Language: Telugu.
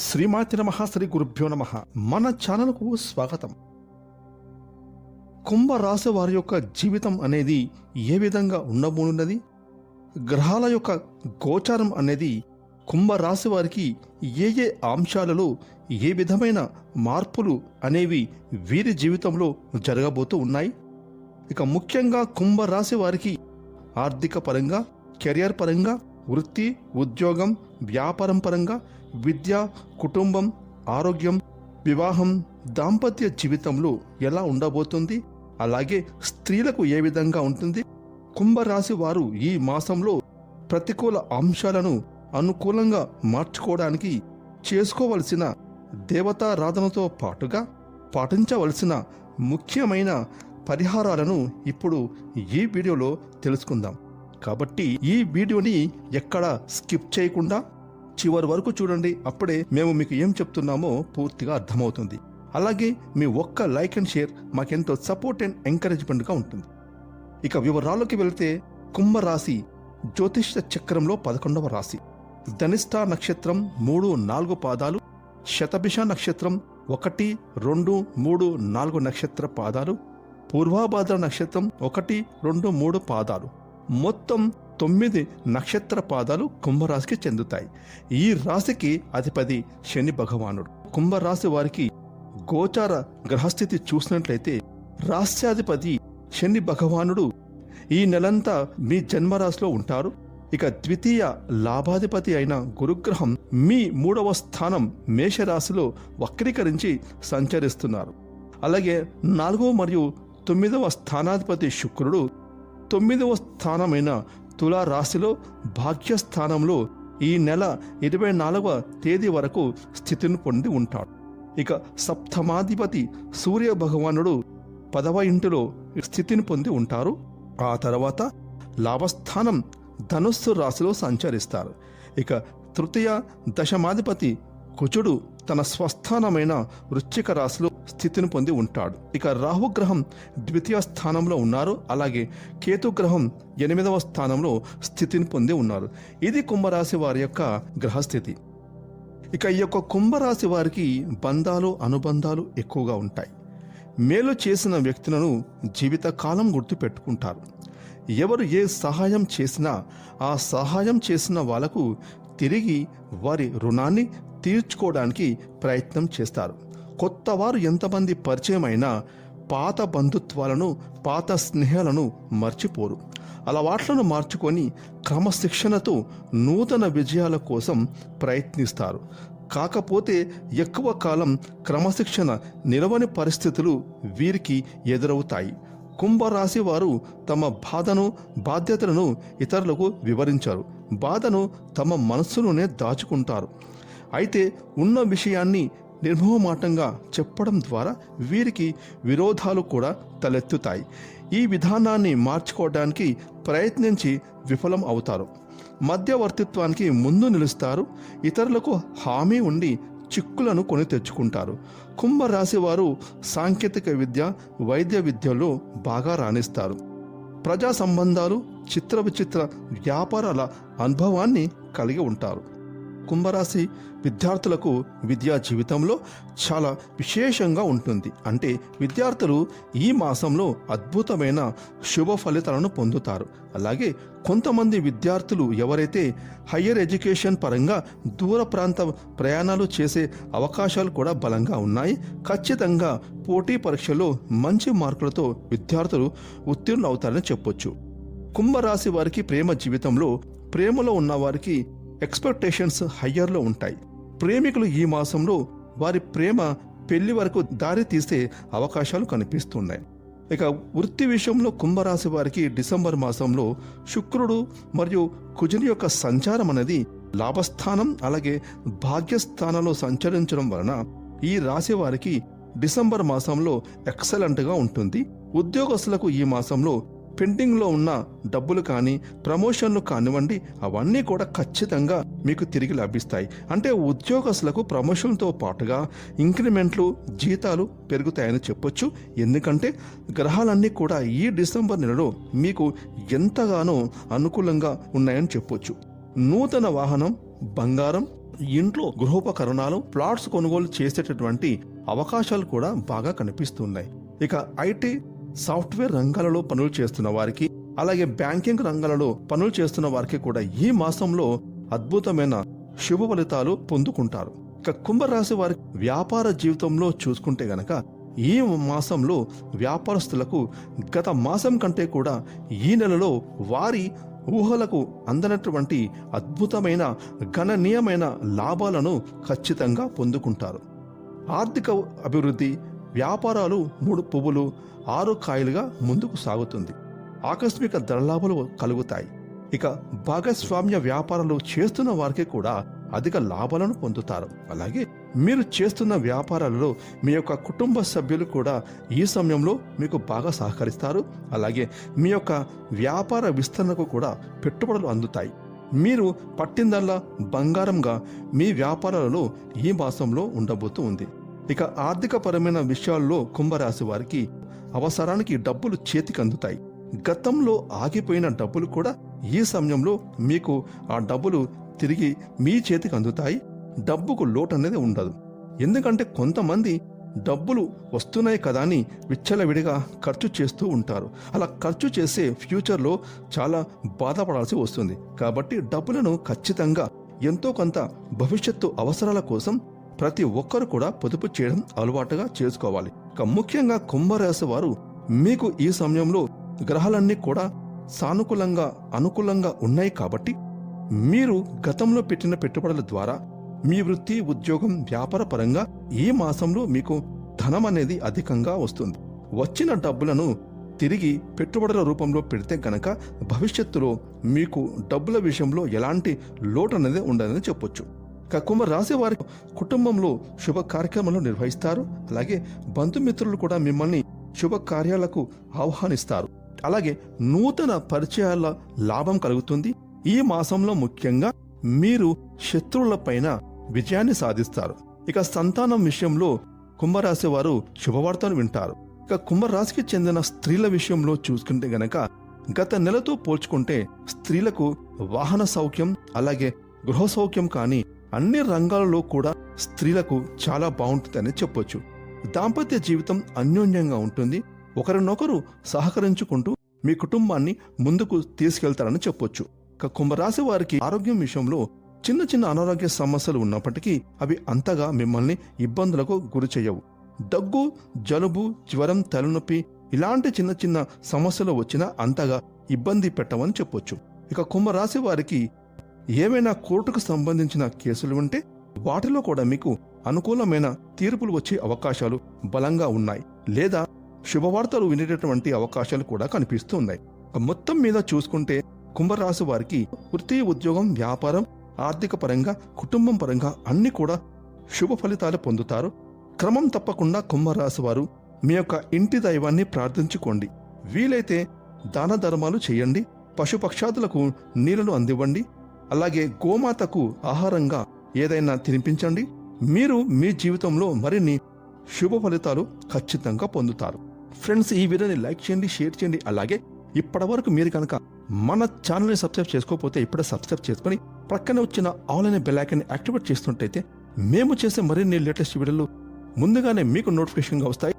శ్రీమాతి నమ శ్రీ గురుభ్యో నమ. మన ఛానల్కు స్వాగతం. కుంభరాశి వారి యొక్క జీవితం అనేది ఏ విధంగా ఉండబోనున్నది? గ్రహాల యొక్క గోచారం అనేది కుంభరాశి వారికి ఏ ఏ అంశాలలో ఏ విధమైన మార్పులు అనేవి వీరి జీవితంలో జరగబోతూ ఉన్నాయి? ఇక ముఖ్యంగా కుంభరాశి వారికి ఆర్థిక పరంగా కెరియర్ పరంగా వృత్తి ఉద్యోగం వ్యాపారం పరంగా విద్య కుటుంబం ఆరోగ్యం వివాహం దాంపత్య జీవితంలో ఎలా ఉండబోతుంది అలాగే స్త్రీలకు ఏ విధంగా ఉంటుంది కుంభరాశి వారు ఈ మాసంలో ప్రతికూల అంశాలను అనుకూలంగా మార్చుకోవడానికి చేసుకోవలసిన దేవతారాధనతో పాటుగా పాటించవలసిన ముఖ్యమైన పరిహారాలను ఇప్పుడు ఈ వీడియోలో తెలుసుకుందాం. కాబట్టి ఈ వీడియోని ఎక్కడ స్కిప్ చేయకుండా చివరి వరకు చూడండి అప్పుడే మేము మీకు ఏం చెప్తున్నామో పూర్తిగా అర్థమవుతుంది. అలాగే మీ ఒక్క లైక్ అండ్ షేర్ మాకెంతో సపోర్ట్ అండ్ ఎంకరేజ్మెంట్గా ఉంటుంది. ఇక వివరాల్లోకి వెళితే కుంభరాశి జ్యోతిష చక్రంలో పదకొండవ రాశి. ధనిష్ట నక్షత్రం మూడు నాలుగు పాదాలు శతభిష నక్షత్రం ఒకటి రెండు మూడు నాలుగు నక్షత్ర పాదాలు పూర్వాభాద్ర నక్షత్రం ఒకటి రెండు మూడు పాదాలు. మొత్తం తొమ్మిది నక్షత్ర పాదాలు కుంభరాశికి చెందుతాయి. ఈ రాశికి అధిపతి శని భగవానుడు. కుంభరాశి వారికి గోచార గ్రహస్థితి చూసినట్లయితే రాశ్యాధిపతి శని భగవానుడు ఈ నెలంతా మీ జన్మరాశిలో ఉంటారు. ఇక ద్వితీయ లాభాధిపతి అయిన గురుగ్రహం మీ మూడవ స్థానం మేషరాశిలో వక్రీకరించి సంచరిస్తున్నారు. అలాగే నాలుగవ మరియు తొమ్మిదవ స్థానాధిపతి శుక్రుడు తొమ్మిదవ స్థానమైన తులా రాశిలో భాగ్యస్థానంలో ఈ నెల ఇరవై నాలుగవ తేదీ వరకు స్థితిని పొంది ఉంటాడు. ఇక సప్తమాధిపతి సూర్య భగవానుడు పదవ ఇంటిలో స్థితిని పొంది ఉంటారు. ఆ తర్వాత లాభస్థానం ధనుస్సు రాశిలో సంచరిస్తారు. ఇక తృతీయ దశమాధిపతి కుచుడు తన స్వస్థానమైన వృశ్చిక రాశిలో స్థితిని పొంది ఉంటాడు. ఇక రాహుగ్రహం ద్వితీయ స్థానంలో ఉన్నారు. అలాగే కేతుగ్రహం ఎనిమిదవ స్థానంలో స్థితిని పొంది ఉన్నారు. ఇది కుంభరాశి వారి యొక్క గ్రహస్థితి. ఇక ఈ యొక్క కుంభరాశి వారికి బంధాలు అనుబంధాలు ఎక్కువగా ఉంటాయి. మేలు చేసిన వ్యక్తులను జీవితకాలం గుర్తు పెట్టుకుంటారు ఎవరు ఏ సహాయం చేసినా ఆ సహాయం చేసిన వాళ్ళకు తిరిగి వారి రుణాన్ని తీర్చుకోవడానికి ప్రయత్నం చేస్తారు. కొత్త వారు ఎంతమంది పరిచయమైనా పాత బంధుత్వాలను పాత స్నేహాలను మర్చిపోరు. అలవాట్లను మార్చుకొని క్రమశిక్షణతో నూతన విజయాల కోసం ప్రయత్నిస్తారు. కాకపోతే ఎక్కువ కాలం క్రమశిక్షణ నిలవని పరిస్థితులు వీరికి ఎదురవుతాయి. కుంభరాశి వారు తమ బాధను బాధ్యతలను ఇతరులకు వివరించారు. బాధను తమ మనస్సులోనే దాచుకుంటారు. అయితే ఉన్న విషయాన్ని నిర్మోహమాటంగా చెప్పడం ద్వారా వీరికి విరోధాలు కూడా తలెత్తుతాయి. ఈ విధానాన్ని మార్చుకోవడానికి ప్రయత్నించి విఫలం అవుతారు. మధ్యవర్తిత్వానికి ముందు నిలుస్తారు. ఇతరులకు హామీ ఉండి చిక్కులను కొని తెచ్చుకుంటారు. కుంభరాశి వారు సాంకేతిక విద్య వైద్య విద్యలో బాగా రాణిస్తారు. ప్రజా సంబంధాలు చిత్ర విచిత్ర వ్యాపారాల అనుభవాన్ని కలిగి ఉంటారు. కుంభరాశి విద్యార్థులకు విద్యా జీవితంలో చాలా విశేషంగా ఉంటుంది. అంటే విద్యార్థులు ఈ మాసంలో అద్భుతమైన శుభ ఫలితాలను పొందుతారు. అలాగే కొంతమంది విద్యార్థులు ఎవరైతే హయ్యర్ ఎడ్యుకేషన్ పరంగా దూర ప్రాంత ప్రయాణాలు చేసే అవకాశాలు కూడా బలంగా ఉన్నాయి. ఖచ్చితంగా పోటీ పరీక్షలో మంచి మార్కులతో విద్యార్థులు ఉత్తీర్ణులు అవుతారని చెప్పొచ్చు. కుంభరాశి వారికి ప్రేమ జీవితంలో ప్రేమలో ఉన్న వారికి ఎక్స్పెక్టేషన్స్ హయ్యర్లో ఉంటాయి. ప్రేమికులు ఈ మాసంలో వారి ప్రేమ పెళ్ళి వరకు దారి తీసే అవకాశాలు కనిపిస్తున్నాయి. ఇక వృత్తి విషయంలో కుంభరాశి వారికి డిసెంబర్ మాసంలో శుక్రుడు మరియు కుజుని యొక్క సంచారం అనేది లాభస్థానం అలాగే భాగ్యస్థానంలో సంచరించడం వలన ఈ రాశి వారికి డిసెంబర్ మాసంలో ఎక్సలెంట్గా ఉంటుంది. ఉద్యోగస్తులకు ఈ మాసంలో పెండింగ్లో ఉన్న డబ్బులు కానీ ప్రమోషన్లు కానివ్వండి అవన్నీ కూడా ఖచ్చితంగా మీకు తిరిగి లభిస్తాయి. అంటే ఉద్యోగస్తులకు ప్రమోషన్తో పాటుగా ఇంక్రిమెంట్లు జీతాలు పెరుగుతాయని చెప్పొచ్చు. ఎందుకంటే గ్రహాలన్నీ కూడా ఈ డిసెంబర్ నెలలో మీకు ఎంతగానో అనుకూలంగా ఉన్నాయని చెప్పొచ్చు. నూతన వాహనం బంగారం ఇంట్లో గృహోపకరణాలు ప్లాట్స్ కొనుగోలు చేసేటటువంటి అవకాశాలు కూడా బాగా కనిపిస్తున్నాయి. ఇక ఐటీ సాఫ్ట్వేర్ రంగాలలో పనులు చేస్తున్న వారికి అలాగే బ్యాంకింగ్ రంగాలలో పనులు చేస్తున్న వారికి కూడా ఈ మాసంలో అద్భుతమైన శుభ ఫలితాలు పొందుకుంటారు. ఇక కుంభరాశి వారి వ్యాపార జీవితంలో చూసుకుంటే గనక ఈ మాసంలో వ్యాపారస్తులకు గత మాసం కంటే కూడా ఈ నెలలో వారి ఊహలకు అందనటువంటి అద్భుతమైన గణనీయమైన లాభాలను ఖచ్చితంగా పొందుకుంటారు. ఆర్థిక అభివృద్ధి వ్యాపారాలు మూడు పువ్వులు ఆరు కాయలుగా ముందుకు సాగుతుంది. ఆకస్మిక ధరలాభాలు కలుగుతాయి. ఇక భాగస్వామ్య వ్యాపారాలు చేస్తున్న వారికి కూడా అధిక లాభాలను పొందుతారు. అలాగే మీరు చేస్తున్న వ్యాపారాలలో మీ యొక్క కుటుంబ సభ్యులు కూడా ఈ సమయంలో మీకు బాగా సహకరిస్తారు. అలాగే మీ యొక్క వ్యాపార విస్తరణకు కూడా పెట్టుబడులు అందుతాయి. మీరు పట్టిందల్లా బంగారంగా మీ వ్యాపారాలలో ఈ మాసంలో ఉండబోతూ ఉంది. ఇక ఆర్థికపరమైన విషయాల్లో కుంభరాశి వారికి అవసరానికి డబ్బులు చేతికి అందుతాయి గతంలో ఆగిపోయిన డబ్బులు కూడా ఈ సమయంలో మీకు ఆ డబ్బులు తిరిగి మీ చేతికి అందుతాయి డబ్బుకు లోటు అనేది ఉండదు. ఎందుకంటే కొంతమంది డబ్బులు వస్తున్నాయి కదా అని విచ్చలవిడిగా ఖర్చు చేస్తూ ఉంటారు. అలా ఖర్చు చేసే ఫ్యూచర్లో చాలా బాధపడాల్సి వస్తుంది. కాబట్టి డబ్బులను ఖచ్చితంగా ఎంతో కొంత భవిష్యత్తు అవసరాల కోసం ప్రతి ఒక్కరు కూడా పొదుపు చేయడం అలవాటుగా చేసుకోవాలి. ఇక ముఖ్యంగా కుంభరాశి వారు మీకు ఈ సమయంలో గ్రహాలన్నీ కూడా సానుకూలంగా అనుకూలంగా ఉన్నాయి కాబట్టి మీరు గతంలో పెట్టిన పెట్టుబడుల ద్వారా మీ వృత్తి ఉద్యోగం వ్యాపార పరంగా ఈ మాసంలో మీకు ధనం అనేది అధికంగా వస్తుంది. వచ్చిన డబ్బులను తిరిగి పెట్టుబడుల రూపంలో పెడితే గనక భవిష్యత్తులో మీకు డబ్బుల విషయంలో ఎలాంటి లోటు అనేది ఉండదని చెప్పొచ్చు. ఇక కుంభ వారి కుటుంబంలో శుభ కార్యక్రమాలు నిర్వహిస్తారు. అలాగే బంధుమిత్రులు కూడా మిమ్మల్ని శుభ కార్యాలకు ఆహ్వానిస్తారు. అలాగే నూతన పరిచయాల లాభం కలుగుతుంది. ఈ మాసంలో ముఖ్యంగా మీరు శత్రువులపైన విజయాన్ని సాధిస్తారు. ఇక సంతానం విషయంలో కుంభరాశి వారు శుభవార్తను వింటారు. ఇక కుంభరాశికి చెందిన స్త్రీల విషయంలో చూసుకుంటే గనక గత నెలతో పోల్చుకుంటే స్త్రీలకు వాహన సౌఖ్యం అలాగే గృహ సౌఖ్యం కానీ అన్ని రంగాలలో కూడా స్త్రీలకు చాలా బాగుంటుందని చెప్పొచ్చు. దాంపత్య జీవితం అన్యోన్యంగా ఉంటుంది. ఒకరినొకరు సహకరించుకుంటూ మీ కుటుంబాన్ని ముందుకు తీసుకెళ్తారని చెప్పొచ్చు. ఇక కుంభరాశి వారికి ఆరోగ్యం విషయంలో చిన్న చిన్న అనారోగ్య సమస్యలు ఉన్నప్పటికీ అవి అంతగా మిమ్మల్ని ఇబ్బందులకు గురి చేయవు. దగ్గు జలుబు జ్వరం తలనొప్పి ఇలాంటి చిన్న చిన్న సమస్యలు వచ్చినా అంతగా ఇబ్బంది పెట్టవని చెప్పొచ్చు. ఇక కుంభరాశి వారికి ఏమైనా కోర్టుకు సంబంధించిన కేసులు ఉంటే వాటిలో కూడా మీకు అనుకూలమైన తీర్పులు వచ్చే అవకాశాలు బలంగా ఉన్నాయి లేదా శుభవార్తలు వినేటటువంటి అవకాశాలు కూడా కనిపిస్తూ ఉన్నాయి మొత్తం మీద చూసుకుంటే కుంభరాశి వారికి వృత్తి ఉద్యోగం వ్యాపారం ఆర్థిక పరంగా కుటుంబం పరంగా అన్ని కూడా శుభ ఫలితాలు పొందుతారు. క్రమం తప్పకుండా కుంభరాశి వారు మీ యొక్క ఇంటి దైవాన్ని ప్రార్థించుకోండి. వీలైతే దాన ధర్మాలు చేయండి. పశుపక్షాదులకు నీళ్ళను అందివ్వండి. అలాగే గోమాతకు ఆహారంగా ఏదైనా తినిపించండి. మీరు మీ జీవితంలో మరిన్ని శుభ ఫలితాలు ఖచ్చితంగా పొందుతారు. ఫ్రెండ్స్ ఈ వీడియోని లైక్ చేయండి షేర్ చేయండి. అలాగే ఇప్పటివరకు మీరు కనుక మన ఛానల్ని సబ్స్క్రైబ్ చేసుకోకపోతే ఇప్పుడే సబ్స్క్రైబ్ చేసుకొని ప్రక్కనే వచ్చిన ఆల్ అనే బెల్ ఐకాన్ని యాక్టివేట్ చేస్తుంటైతే మేము చేసే మరిన్ని లేటెస్ట్ వీడియోలు ముందుగానే మీకు నోటిఫికేషన్గా వస్తాయి.